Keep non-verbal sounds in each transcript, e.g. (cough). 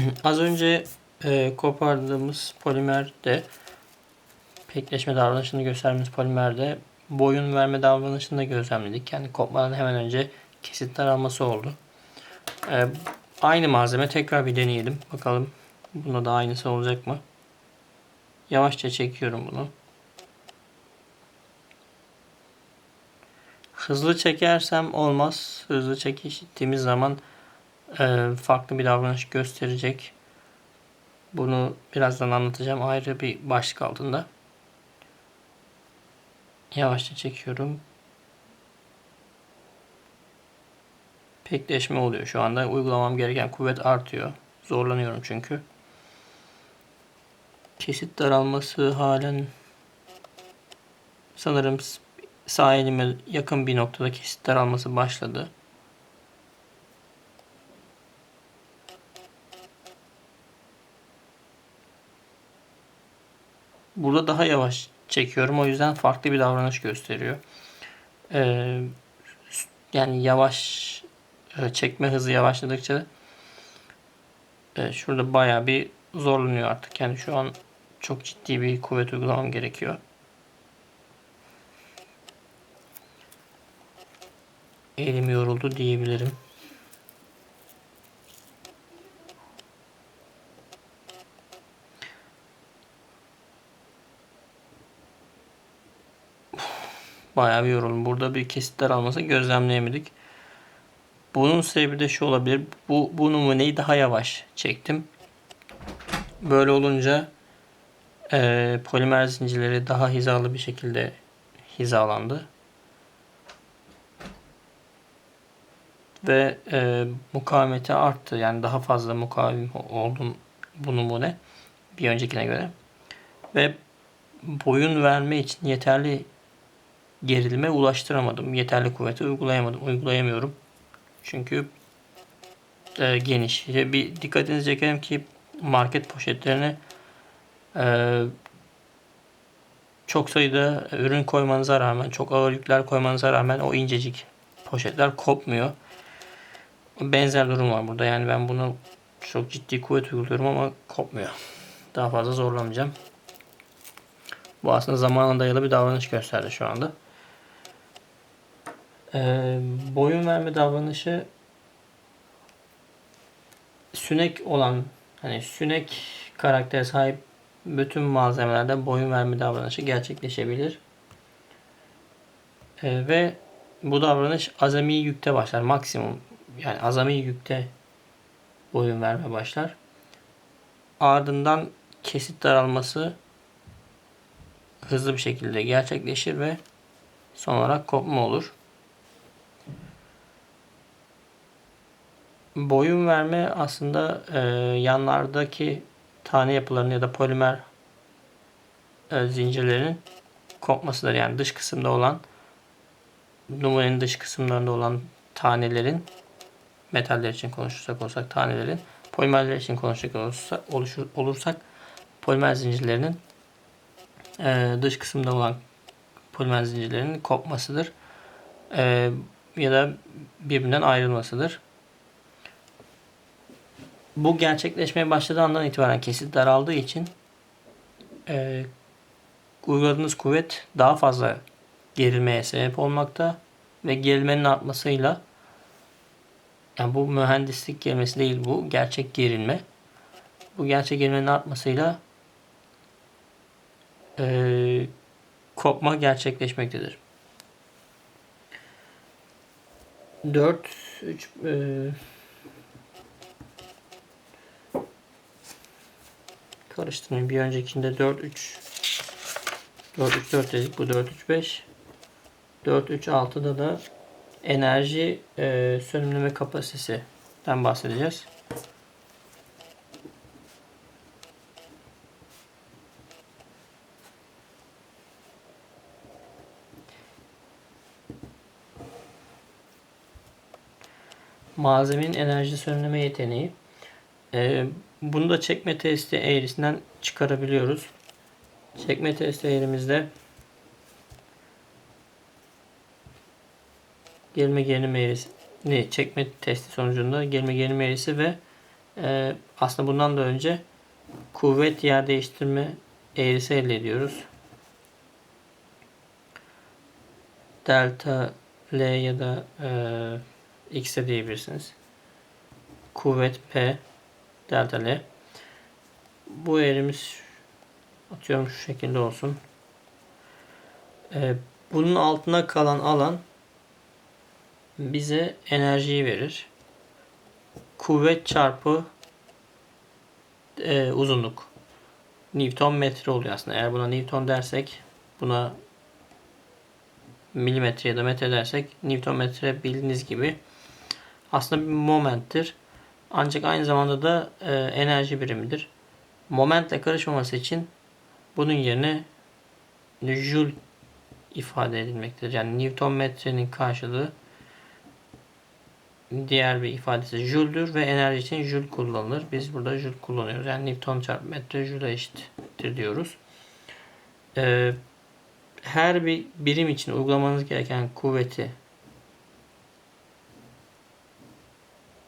(clears throat) Az önce e, kopardığımız polimerde pekleşme davranışını gösterdiğimiz polimerde boyun verme davranışını da gözlemledik. Yani kopmadan hemen önce kesit daralması oldu. E, aynı malzeme tekrar bir deneyelim. Bakalım bunda da aynısı olacak mı? Yavaşça çekiyorum bunu. Hızlı çekersem olmaz. Hızlı çektiğimiz zaman farklı bir davranış gösterecek. Bunu birazdan anlatacağım ayrı bir başlık altında. Yavaşça çekiyorum. Pekleşme oluyor şu anda. Uygulamam gereken kuvvet artıyor. Zorlanıyorum çünkü. Kesit daralması halen sanırım sağ elime yakın bir noktada kesit daralması başladı. Burada daha yavaş çekiyorum. O yüzden farklı bir davranış gösteriyor. Ee, yani yavaş e, çekme hızı yavaşladıkça e, şurada baya bir zorlanıyor artık. Yani şu an çok ciddi bir kuvvet uygulamam gerekiyor. Elim yoruldu diyebilirim. Bayağı bir yoruldum. Burada bir kesitler alması gözlemleyemedik. Bunun sebebi de şu olabilir. Bu, bu numuneyi daha yavaş çektim. Böyle olunca e, polimer zincirleri daha hizalı bir şekilde hizalandı. Ve e, mukavemeti arttı. Yani daha fazla mukavim oldum bu numune bir öncekine göre. Ve boyun verme için yeterli gerilime ulaştıramadım. Yeterli kuvveti uygulayamadım. Uygulayamıyorum. Çünkü e, geniş. Bir dikkatinizi çekerim ki market poşetlerine e, çok sayıda ürün koymanıza rağmen, çok ağır yükler koymanıza rağmen o incecik poşetler kopmuyor. Benzer durum var burada. Yani ben bunu çok ciddi kuvvet uyguluyorum ama kopmuyor. Daha fazla zorlamayacağım. Bu aslında zamana dayalı bir davranış gösterdi şu anda. Ee, boyun verme davranışı sünek olan hani sünek karaktere sahip bütün malzemelerde boyun verme davranışı gerçekleşebilir. Ee, ve bu davranış azami yükte başlar. Maksimum yani azami yükte boyun verme başlar. Ardından kesit daralması hızlı bir şekilde gerçekleşir ve son olarak kopma olur. Boyun verme aslında e, yanlardaki tane yapılarının ya da polimer e, zincirlerin kopmasıdır. Yani dış kısımda olan numunenin dış kısımlarında olan tanelerin metaller için konuşursak olsak tanelerin polimerler için konuşacak olursak, oluşur, olursak polimer zincirlerinin e, dış kısımda olan polimer zincirlerinin kopmasıdır. E, ya da birbirinden ayrılmasıdır. Bu gerçekleşmeye başladığı andan itibaren kesit daraldığı için e, uyguladığınız kuvvet daha fazla gerilmeye sebep olmakta ve gerilmenin artmasıyla yani bu mühendislik gerilmesi değil bu gerçek gerilme. Bu gerçek gerilmenin artmasıyla e, kopma gerçekleşmektedir. 4 3 e, karıştırmayın. Bir öncekinde 4 3 4 3 4 dedik. Bu 4 3 5 4 3 6'da da enerji e, sönümleme kapasitesinden bahsedeceğiz. Malzemenin enerji sönümleme yeteneği. E, bunu da çekme testi eğrisinden çıkarabiliyoruz. Çekme testi eğrimizde gelme gerilim eğrisini çekme testi sonucunda gelme gerilim eğrisi ve Ee, aslında bundan da önce kuvvet yer değiştirme eğrisi elde ediyoruz. Delta L ya da e, X diyebilirsiniz. Kuvvet P delta L. Bu eğrimiz atıyorum şu şekilde olsun. Ee, bunun altına kalan alan bize enerjiyi verir. Kuvvet çarpı e, uzunluk. Newton metre oluyor aslında. Eğer buna Newton dersek buna milimetre ya da metre dersek Newton metre bildiğiniz gibi aslında bir momenttir. Ancak aynı zamanda da e, enerji birimidir. Momentle karışmaması için bunun yerine Joule ifade edilmektedir. Yani Newton metrenin karşılığı diğer bir ifadesi Joule'dur ve enerji için Joule kullanılır. Biz burada Joule kullanıyoruz. Yani Newton çarpı metre Joule'a eşittir diyoruz. Ee, her bir birim için uygulamanız gereken kuvveti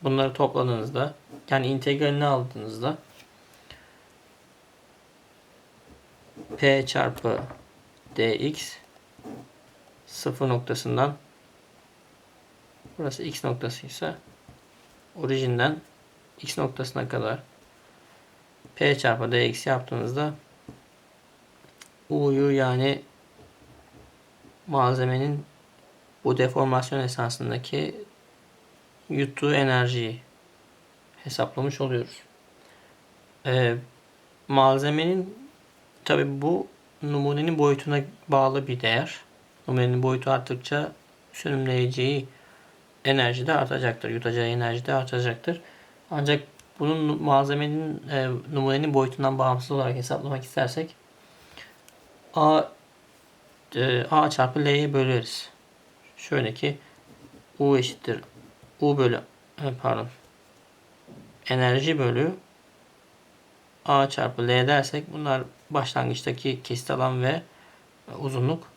bunları topladığınızda yani integralini aldığınızda P çarpı dx sıfır noktasından burası x noktasıysa orijinden x noktasına kadar p çarpı dx yaptığınızda u'yu yani malzemenin bu deformasyon esasındaki yuttuğu enerjiyi hesaplamış oluyoruz. Ee, malzemenin tabi bu numunenin boyutuna bağlı bir değer. Numunenin boyutu arttıkça sönümleyeceği enerji de artacaktır. Yutacağı enerji de artacaktır. Ancak bunun malzemenin e, numunenin boyutundan bağımsız olarak hesaplamak istersek A e, A çarpı L'ye böleriz. Şöyle ki U eşittir U bölü e, pardon enerji bölü A çarpı L dersek bunlar başlangıçtaki kesit alan ve uzunluk.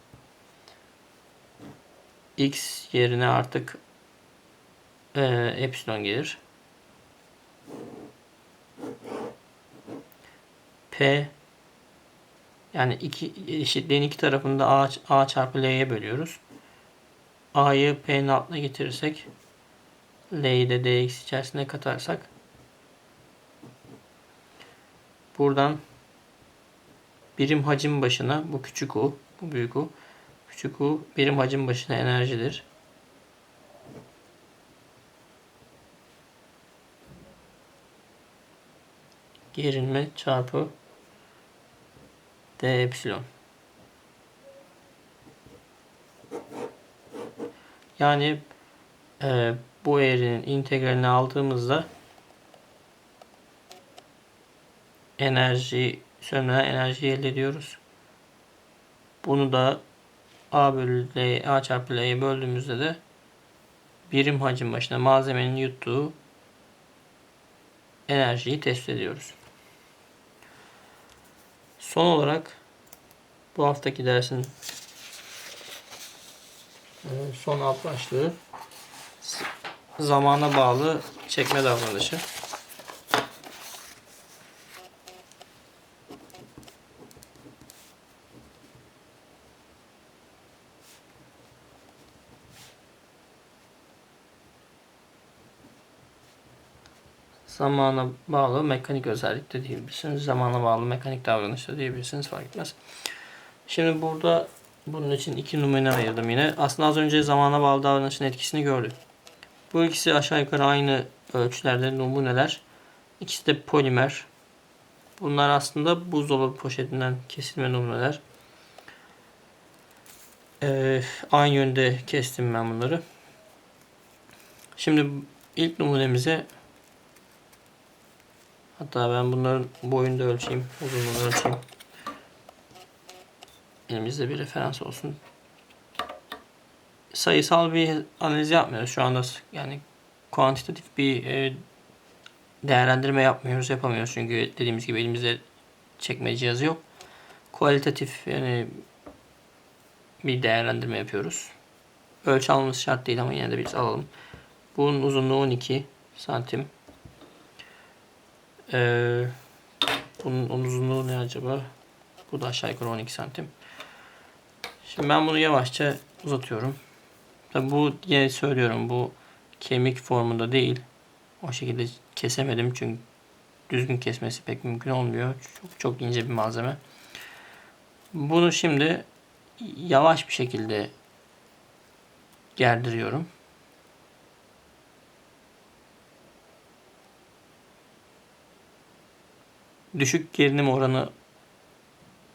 X yerine artık e, epsilon gelir. P yani iki eşitliğin iki tarafını da A, A çarpı L'ye bölüyoruz. A'yı P'nin altına getirirsek L'yi de dx içerisine katarsak buradan birim hacim başına bu küçük u, bu büyük u. Küçük u birim hacim başına enerjidir. Gerilme çarpı d epsilon. Yani e, bu eğrinin integralini aldığımızda enerji sönümlenen enerji elde ediyoruz. Bunu da A bölü L, A çarpı L'ye böldüğümüzde de birim hacim başına malzemenin yuttuğu enerjiyi tespit ediyoruz. Son olarak bu haftaki dersin e, son alt başlığı zamana bağlı çekme davranışı. zamana bağlı mekanik özellik de diyebilirsiniz. Zamana bağlı mekanik davranış da diyebilirsiniz fark etmez. Şimdi burada bunun için iki numune ayırdım yine. Aslında az önce zamana bağlı davranışın etkisini gördük. Bu ikisi aşağı yukarı aynı ölçülerde numuneler. İkisi de polimer. Bunlar aslında buzdolabı poşetinden kesilme numuneler. Ee, aynı yönde kestim ben bunları. Şimdi ilk numunemize Hatta ben bunların boyunu da ölçeyim. Uzunluğunu ölçeyim. Elimizde bir referans olsun. Sayısal bir analiz yapmıyoruz şu anda. Yani kuantitatif bir e, değerlendirme yapmıyoruz, yapamıyoruz. Çünkü dediğimiz gibi elimizde çekme cihazı yok. Kualitatif yani bir değerlendirme yapıyoruz. Ölçü almamız şart değil ama yine de biz alalım. Bunun uzunluğu 12 santim. Ee, bunun, uzunluğu ne acaba? Bu da aşağı yukarı 12 santim. Şimdi ben bunu yavaşça uzatıyorum. Tabi bu yine söylüyorum bu kemik formunda değil. O şekilde kesemedim çünkü düzgün kesmesi pek mümkün olmuyor. Çok çok ince bir malzeme. Bunu şimdi yavaş bir şekilde gerdiriyorum. Düşük gerilim oranı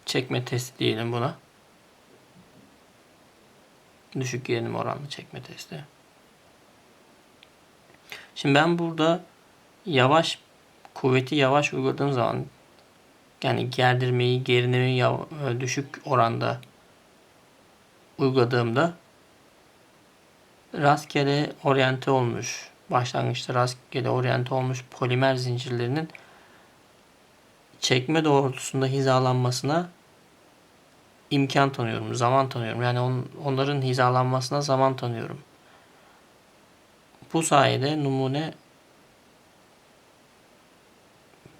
çekme testi diyelim buna. Düşük gerilim oranlı çekme testi. Şimdi ben burada yavaş kuvveti yavaş uyguladığım zaman yani gerdirmeyi, gerilimi yav- e, düşük oranda uyguladığımda rastgele oryante olmuş, başlangıçta rastgele oryante olmuş polimer zincirlerinin çekme doğrultusunda hizalanmasına imkan tanıyorum, zaman tanıyorum. Yani on, onların hizalanmasına zaman tanıyorum. Bu sayede numune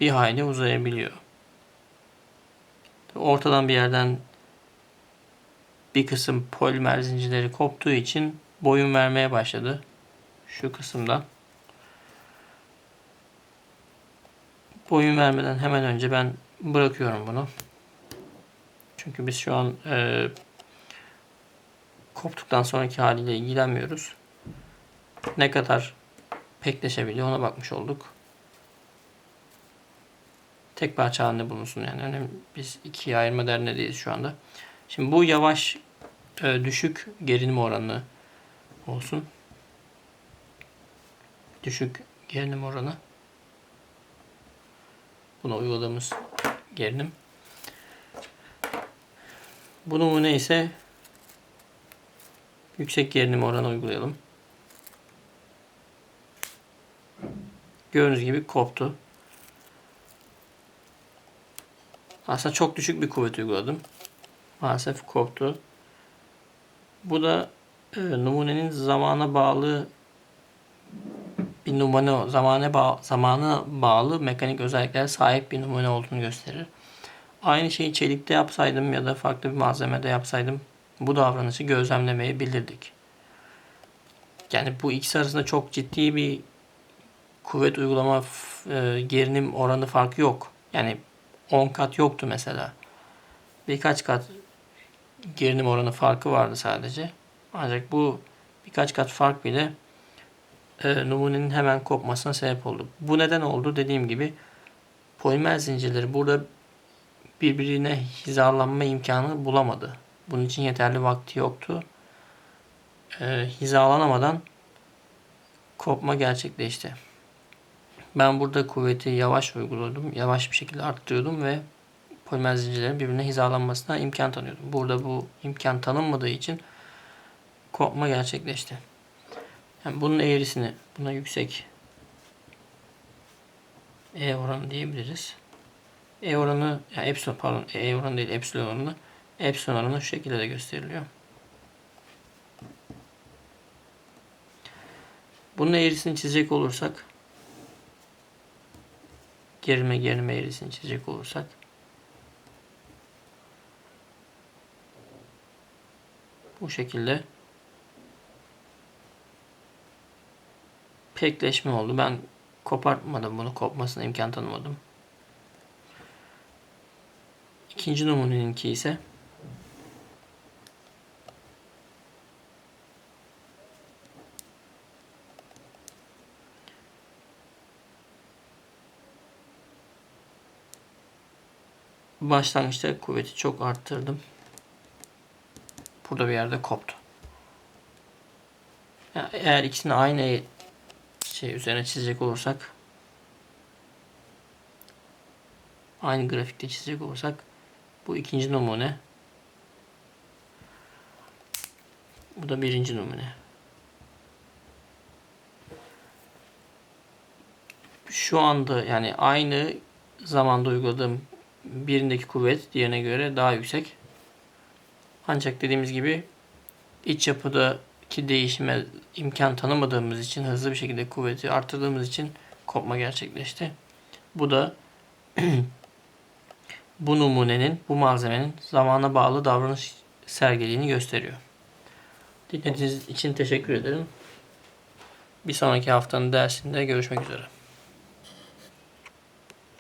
bir hayli uzayabiliyor. Ortadan bir yerden bir kısım polimer zincirleri koptuğu için boyun vermeye başladı. Şu kısımdan. Boyun vermeden hemen önce ben bırakıyorum bunu. Çünkü biz şu an e, koptuktan sonraki haliyle ilgilenmiyoruz. Ne kadar pekleşebiliyor ona bakmış olduk. Tek parça halinde bulunsun yani. Önemli. Biz ikiye ayırma derdindeyiz şu anda. Şimdi bu yavaş e, düşük gerilim oranı olsun. Düşük gerilim oranı. Buna uyguladığımız gerilim. Bu numune ise yüksek gerilim oranı uygulayalım. Gördüğünüz gibi koptu. Aslında çok düşük bir kuvvet uyguladım. Maalesef koptu. Bu da e, numunenin zamana bağlı bir numune zamana bağ, zamana bağlı mekanik özelliklere sahip bir numune olduğunu gösterir. Aynı şeyi çelikte yapsaydım ya da farklı bir malzemede yapsaydım bu davranışı gözlemlemeyebilirdik. Yani bu ikisi arasında çok ciddi bir kuvvet uygulama e, gerilim oranı farkı yok. Yani 10 kat yoktu mesela. Birkaç kat gerilim oranı farkı vardı sadece. Ancak bu birkaç kat fark bile e, numunenin hemen kopmasına sebep oldu. Bu neden oldu? Dediğim gibi polimer zincirleri burada birbirine hizalanma imkanı bulamadı. Bunun için yeterli vakti yoktu. E, hizalanamadan kopma gerçekleşti. Ben burada kuvveti yavaş uyguladım. Yavaş bir şekilde arttırıyordum ve polimer zincirlerin birbirine hizalanmasına imkan tanıyordum. Burada bu imkan tanınmadığı için kopma gerçekleşti. Yani bunun eğrisini, buna yüksek E oranı diyebiliriz. E oranı, yani epsilon pardon, E oranı değil, epsilon oranı. Epsilon oranı şu şekilde de gösteriliyor. Bunun eğrisini çizecek olursak gerilme gerilme eğrisini çizecek olursak bu şekilde pekleşme oldu. Ben kopartmadım bunu. Kopmasına imkan tanımadım. İkinci numuneninki ise başlangıçta kuvveti çok arttırdım. Burada bir yerde koptu. Eğer ikisini aynı şey üzerine çizecek olursak aynı grafikte çizecek olursak bu ikinci numune bu da birinci numune şu anda yani aynı zamanda uyguladığım birindeki kuvvet diğerine göre daha yüksek. Ancak dediğimiz gibi iç yapıdaki değişime imkan tanımadığımız için hızlı bir şekilde kuvveti arttırdığımız için kopma gerçekleşti. Bu da (clears throat) bu numunenin, bu malzemenin zamana bağlı davranış sergilediğini gösteriyor. Dinlediğiniz için teşekkür ederim. Bir sonraki haftanın dersinde görüşmek üzere.